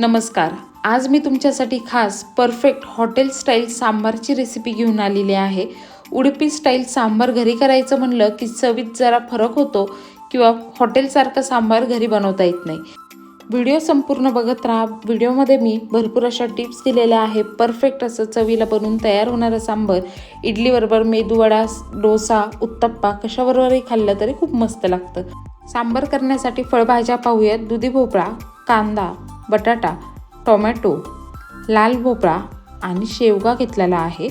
नमस्कार. आज मी तुमच्यासाठी खास परफेक्ट हॉटेल स्टाईल सांबारची रेसिपी घेऊन आलेली आहे. उडपी स्टाईल सांबार घरी करायचं म्हणलं की चवीत जरा फरक होतो किंवा हॉटेलसारखं सांबार घरी बनवता येत नाही. व्हिडिओ संपूर्ण बघत राहा. व्हिडिओमध्ये मी भरपूर अशा टिप्स दिलेल्या आहे परफेक्ट असं चवीला बनवून तयार होणारं सांबर. इडलीबरोबर मेदूवडा डोसा उत्तप्पा कशाबरोबरही खाल्लं तरी खूप मस्त लागतं. सांबर करण्यासाठी फळभाज्या पाहूयात. दुधी भोपळा कांदा बटाटा टोमॅटो लाल भोपळा आणि शेवगा घेतलेला आहे.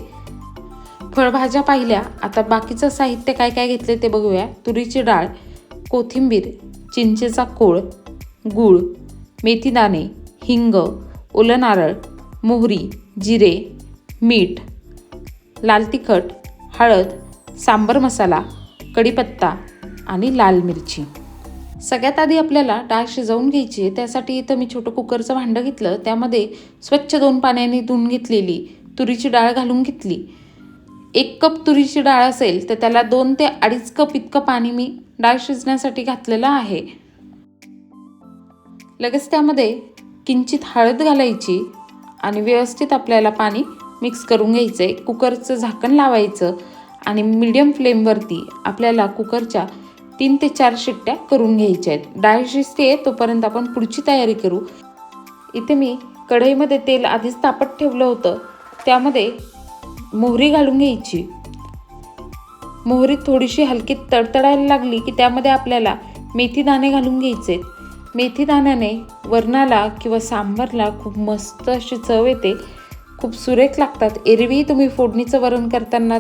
फळभाज्या पाहिल्या. आता बाकीचं साहित्य काय काय घेतले ते बघूया. तुरीची डाळ कोथिंबीर चिंचेचा कोळ गूळ मेथीदाणे हिंग ओलं नारळ मोहरी जिरे मीठ लाल तिखट हळद सांबर मसाला कढीपत्ता आणि लाल मिरची. सगळ्यात आधी आपल्याला डाळ शिजवून घ्यायची आहे. त्यासाठी इथं मी छोटं कुकरचं भांडं घेतलं. त्यामध्ये स्वच्छ दोन पाण्याने धुवून घेतलेली तुरीची डाळ घालून घेतली. एक कप तुरीची डाळ असेल तर त्याला दोन ते अडीच कप इतकं पाणी मी डाळ शिजण्यासाठी घातलेलं आहे. लगेच त्यामध्ये किंचित हळद घालायची आणि व्यवस्थित आपल्याला पाणी मिक्स करून घ्यायचं आहे कुकरचं झाकण लावायचं आणि मीडियम फ्लेमवरती आपल्याला कुकरच्या तीन ते चार शिट्ट्या करून घ्यायच्या आहेत. डाळ शिजते तोपर्यंत आपण पुढची तयारी करू. इथे मी कढईमध्ये तेल आधीच तापत ठेवलं होतं. त्यामध्ये मोहरी घालून घ्यायची. मोहरी थोडीशी हलकी तडतडायला लागली की त्यामध्ये आपल्याला मेथी दाणे घालून घ्यायचे मेथी दाण्याने वरणाला किंवा सांबारला खूप मस्त अशी चव येते. खूप सुरेख लागतात. एरवी तुम्ही फोडणीचं वरण करताना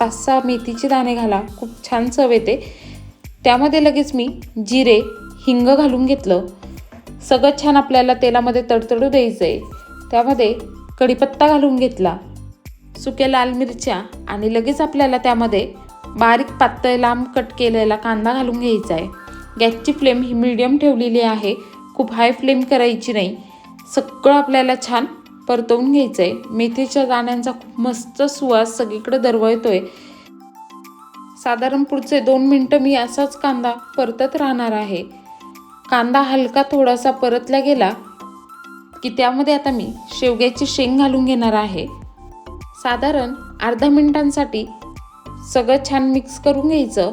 पाच सहा मेथीचे दाणे घाला. खूप छान चव येते. त्यामध्ये लगेच मी जिरे हिंग घालून घेतलं. सगळं छान आपल्याला तेलामध्ये तडतडू द्यायचं आहे त्यामध्ये कढीपत्ता घालून घेतला सुक्या लाल मिरच्या आणि लगेच आपल्याला त्यामध्ये बारीक पातळ लांब कट केलेला कांदा घालून घ्यायचा आहे गॅसची फ्लेम ही मीडियम ठेवलेली आहे. खूप हाय फ्लेम करायची नाही. सगळं आपल्याला छान परतवून घ्यायचं आहे मेथीच्या दाण्यांचा खूप मस्त सुवास सगळीकडे आहे साधारण पुढचे दोन मिनटं मी असाच कांदा परतत राहणार आहे. कांदा हलका थोडासा परतला गेला की त्यामध्ये आता मी शेवग्याची शेंग घालून घेणार आहे. साधारण अर्धा मिनिटांसाठी सगळं छान मिक्स करून घ्यायचं.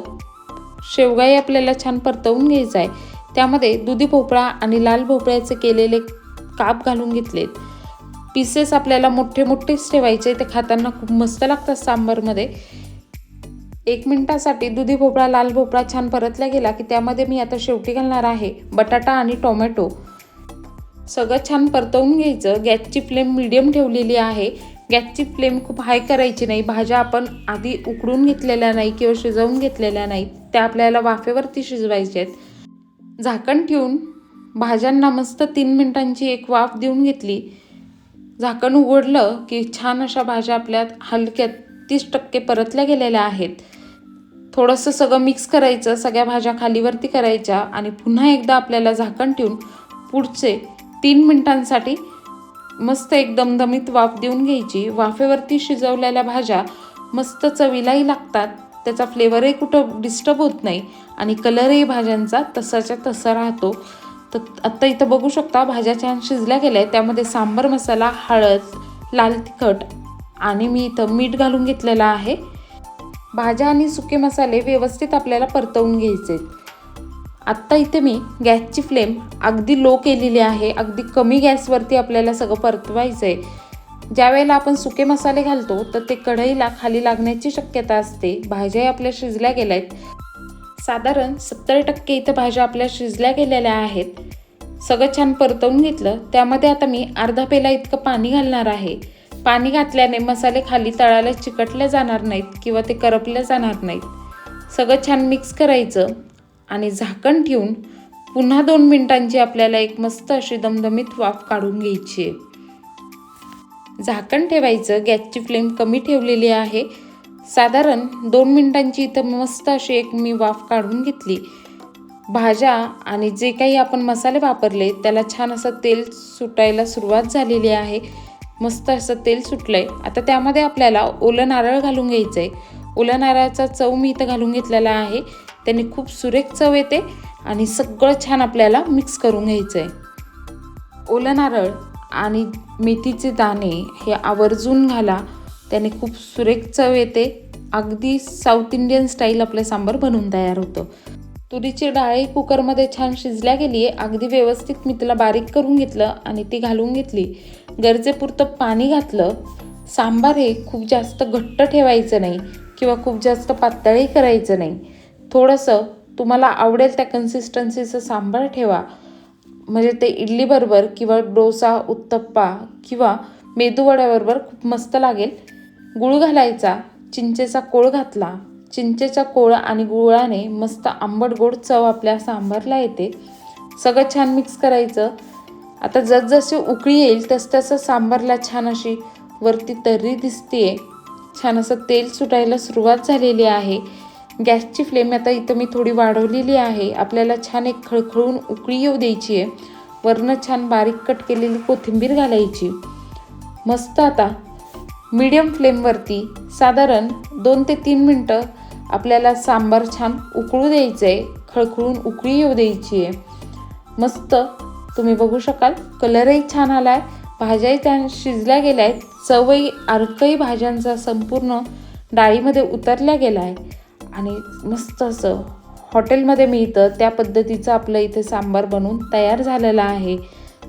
शेवगाही आपल्याला छान परतवून घ्यायचं आहे. त्यामध्ये दुधी भोपळा आणि लाल भोपळ्याचे केलेले काप घालून घेतलेत. पीसेस आपल्याला मोठे मोठेच ठेवायचे ते खाताना खूप मस्त लागतात सांबारमध्ये. एक मिनिटासाठी दुधी भोपळा लाल भोपळा छान परतला गेला की त्यामध्ये मी आता शेवटी घालणार आहे बटाटा आणि टोमॅटो. सगळं छान परतवून घ्यायचं. गॅसची फ्लेम मिडियम ठेवलेली आहे. गॅसची फ्लेम खूप हाय करायची नाही. भाज्या आपण आधी उकडून घेतलेल्या नाही किंवा शिजवून घेतलेल्या नाही. त्या आपल्याला वाफेवरती शिजवायच्या आहेत. झाकण ठेवून भाज्यांना मस्त तीन मिनिटांची एक वाफ देऊन घेतली. झाकण उघडलं की छान अशा भाज्या आपल्यात हलक्यात तीस टक्के परतल्या गेलेल्या आहेत. थोडंसं सगळं मिक्स करायचं सगळ्या भाज्या खालीवरती करायच्या आणि पुन्हा एकदा आपल्याला झाकण ठेवून पुढचे तीन मिनिटांसाठी मस्त एक दमदमीत वाफ देऊन घ्यायची. वाफेवरती शिजवलेल्या भाज्या मस्त चवीलाही लागतात. त्याचा फ्लेवरही कुठं डिस्टर्ब होत नाही आणि कलरही भाज्यांचा तसाच्या तसा राहतो. तर आत्ता इथं बघू शकता भाज्या छान शिजल्या गेल्या. आहेत त्यामध्ये सांबर मसाला हळद लाल तिखट आणि मी इथं मीठ घालून घेतलेलं आहे. भाज्या आणि सुके मसाले व्यवस्थित आपल्याला परतवून घ्यायचे. आत्ता इथे मी गॅसची फ्लेम अगदी लो केलेली आहे. अगदी कमी गॅसवरती आपल्याला सगळं परतवायचं आहे ज्यावेळेला आपण सुके मसाले घालतो तर ते कढईला खाली लागण्याची शक्यता असते. भाज्याही आपल्या शिजल्या गेल्या आहेत साधारण सत्तर टक्के इथं भाज्या आपल्या शिजल्या गेलेल्या आहेत. सगळं छान परतवून घेतलं. त्यामध्ये आता मी अर्धा पेला इतकं पाणी घालणार आहे. पाणी घातल्याने मसाले खाली तळाला चिकटले जाणार नाहीत किंवा ते करपले जाणार नाहीत. सगळं छान मिक्स करायचं आणि झाकण ठेवून पुन्हा दोन मिनिटांची आपल्याला एक मस्त अशी दमदमीत वाफ काढून घ्यायची आहे. झाकण ठेवायचं गॅसची फ्लेम कमी ठेवलेली आहे. साधारण दोन मिनिटांची इथं मस्त अशी एक मी वाफ काढून घेतली. भाज्या आणि जे काही आपण मसाले वापरले त्याला छान असं तेल सुटायला सुरुवात झालेली आहे. मस्त असं तेल सुटलं आहे आता त्यामध्ये आपल्याला ओलं नारळ घालून घ्यायचं आहे ओलं नारळाचा चव मी इथं घालून घेतलेला आहे. त्याने खूप सुरेख चव येते आणि सगळं छान आपल्याला मिक्स करून घ्यायचं आहे ओलं नारळ आणि मेथीचे दाणे हे आवर्जून घाला. त्याने खूप सुरेख चव येते. अगदी साऊथ इंडियन स्टाईल आपलं सांबार बनवून तयार होतं. तुरीची डाळी कुकरमध्ये छान शिजल्या गेली आहे अगदी व्यवस्थित मी तिला बारीक करून घेतलं आणि ती घालून घेतली. गरजेपुरतं पाणी घातलं सांबार हे खूप जास्त घट्ट ठेवायचं नाही किंवा खूप जास्त पातळही करायचं नाही. थोडंसं तुम्हाला आवडेल त्या कन्सिस्टन्सीचं सांबार ठेवा. म्हणजे ते इडलीबरोबर किंवा डोसा उत्तप्पा किंवा मेदूवड्याबरोबर खूप मस्त लागेल. गुळ घालायचा चिंचेचा कोळ घातला. चिंचेचा कोळ आणि गुळाने मस्त आंबट गोड चव आपल्या सांबारला येते. सगळं छान मिक्स करायचं. आता जसजशी उकळी येईल तसतसं सांबारला छान अशी वरती तर्री दिसते छान असं तेल सुटायला सुरुवात झालेली आहे. गॅसची फ्लेम आता इथं मी थोडी वाढवलेली आहे. आपल्याला छान एक खळखळून उकळी येऊ द्यायची आहे. वरनं छान बारीक कट केलेली कोथिंबीर घालायची. मस्त आता. मीडियम फ्लेमवरती साधारण दोन ते तीन मिनटं आपल्याला सांबार छान उकळू द्यायचं आहे खळखळून उकळी येऊ द्यायची आहे मस्त तुम्ही बघू शकाल कलरही छान आला आहे भाज्याही त्या शिजल्या गेल्या आहेत चवही अर्कही भाज्यांचा संपूर्ण डाळीमध्ये उतरल्या गेला आहे. आणि मस्त असं हॉटेलमध्ये मिळतं त्या पद्धतीचं आपलं इथे सांबार बनवून तयार झालेलं आहे.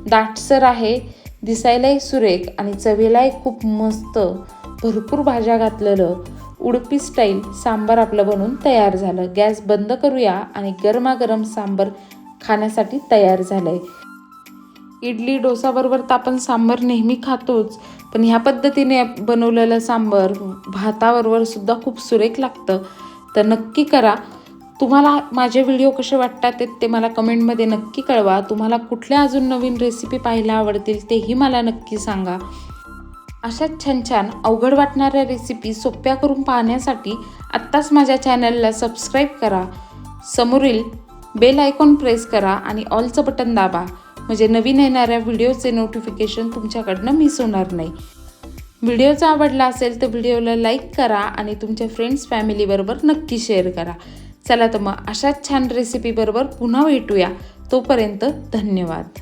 दाटसर आहे दिसायलाही सुरेख आणि चवीलाही खूप मस्त भरपूर भाज्या घातलेलं उडपी स्टाईल सांबार आपलं बनवून तयार झालं. गॅस बंद करूया आणि गरमागरम सांबार खाण्यासाठी तयार झालं आहे इडली डोसाबरोबर तर आपण सांबार नेहमी खातोच पण ह्या पद्धतीने बनवलेलं सांबार भाताबरोबर सुद्धा खूप सुरेख लागतं. तर नक्की करा. तुम्हाला माझे व्हिडिओ कसे वाटतात ते- ते मला कमेंटमध्ये नक्की कळवा. तुम्हाला कुठल्या अजून नवीन रेसिपी पाहायला आवडतील तेही मला नक्की सांगा. अशाच छान छान अवघड वाटणाऱ्या रेसिपी सोप्या करून पाहण्यासाठी आत्ताच माझ्या चॅनलला सबस्क्राईब करा. समोरील बेल आयकॉन प्रेस करा आणि ऑलचं बटन दाबा. म्हणजे नवीन येणाऱ्या व्हिडिओचे नोटिफिकेशन तुमच्याकडनं मिस होणार नाही. व्हिडिओचा आवडला असेल तर व्हिडिओला लाईक करा आणि तुमच्या फ्रेंड्स फॅमिलीबरोबर नक्की शेअर करा. चला तर मग अशाच छान रेसिपीबरोबर पुन्हा भेटूया. तोपर्यंत धन्यवाद.